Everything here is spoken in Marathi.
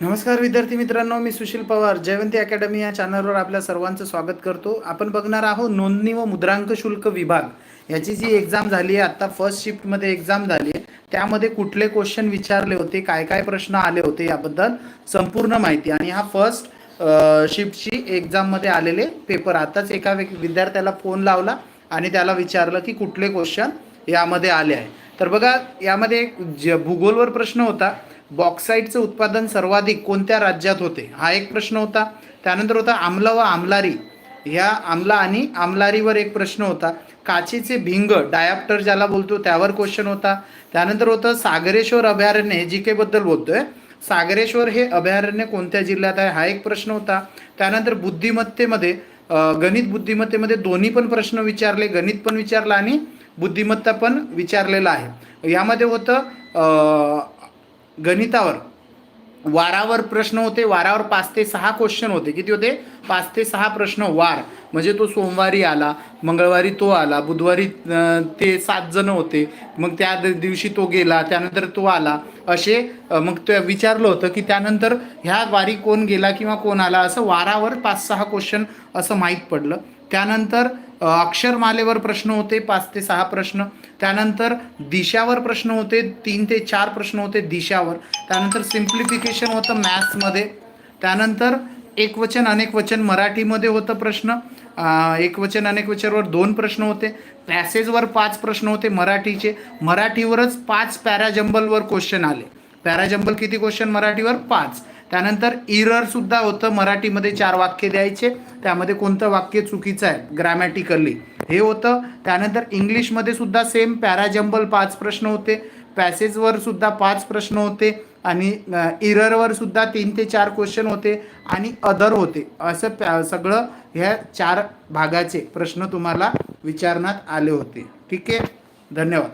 नमस्कार विद्यार्थी मित्रांनो मी सुशील पवार. जयवंती अकॅडमी या चॅनलवर आपल्या सर्वांचं स्वागत करतो. आपण बघणार आहोत नोंदणी व मुद्रांक शुल्क विभाग. याची जी एक्झाम झाली आहे आत्ता फर्स्ट शिफ्टमध्ये एक्झाम झाली आहे. त्यामध्ये कुठले क्वेश्चन विचारले होते काय काय प्रश्न आले होते याबद्दल संपूर्ण माहिती. आणि हा फर्स्ट शिफ्टची एक्झाममध्ये आलेले पेपर आताच एका विद्यार्थ्याला फोन लावला आणि त्याला विचारलं की कुठले क्वेश्चन यामध्ये आले आहे. तर बघा यामध्ये ज भूगोलवर प्रश्न होता. बॉक्साईटचं उत्पादन सर्वाधिक कोणत्या राज्यात होते? हा एक प्रश्न होता. त्यानंतर होता आम्ल व आमलारी. ह्या आमला आणि आमलारीवर एक प्रश्न होता. काचेचे भिंग डायाप्टर ज्याला बोलतो त्यावर क्वेश्चन होता. त्यानंतर होतं सागरेश्वर अभयारण्य जी केबद्दल बोलतोय. सागरेश्वर हे अभयारण्य कोणत्या जिल्ह्यात आहे? हा एक प्रश्न होता. त्यानंतर बुद्धिमत्तेमध्ये गणित बुद्धिमत्तेमध्ये दोन्ही पण प्रश्न विचारले गणित पण विचारलं आणि बुद्धिमत्ता पण विचारलेला आहे. यामध्ये होतं गणितावर. वारावर प्रश्न होते वारावर पाच ते सहा क्वेश्चन होते. किती होते? पाच ते सहा प्रश्न वार. म्हणजे तो सोमवारी आला मंगळवारी तो आला बुधवारी ते सात जण होते. मग त्या दिवशी तो गेला त्यानंतर तो आला. असे मग ते विचारलं होतं की त्यानंतर ह्या वारी कोण गेला किंवा कोण आला? असं वारावर पाच सहा क्वेश्चन असं माहीत पडलं. त्यानंतर अक्षरमालेवर प्रश्न होते पाच ते सहा प्रश्न. त्यानंतर दिशावर प्रश्न होते तीन ते चार प्रश्न होते दिशावर. त्यानंतर सिम्प्लिफिकेशन होतं मॅथ्समध्ये. त्यानंतर एकवचन अनेक वचन मराठीमध्ये होतं प्रश्न. एकवचन अनेक वचनवर दोन प्रश्न होते. पॅसेजवर पाच प्रश्न होते मराठीचे. मराठीवरच पाच पॅराजंबलवर क्वेश्चन आले. पॅराजंबल किती क्वेश्चन? मराठीवर पाच. त्यानंतर इररसुद्धा होतं. मराठीमध्ये चार वाक्य द्यायचे. त्यामध्ये कोणतं वाक्य चुकीचं आहे? ग्रॅमॅटिकली हे होतं. त्यानंतर इंग्लिशमध्ये सुद्धा सेम पॅराजंबल पाच प्रश्न होते. पॅसेजवर सुद्धा पाच प्रश्न होते. आणि इररवर सुद्धा तीन ते चार क्वेश्चन होते. आणि अदर होते. असं पॅ सगळं ह्या चार भागाचे प्रश्न तुम्हाला विचारण्यात आले होते. ठीक आहे? धन्यवाद.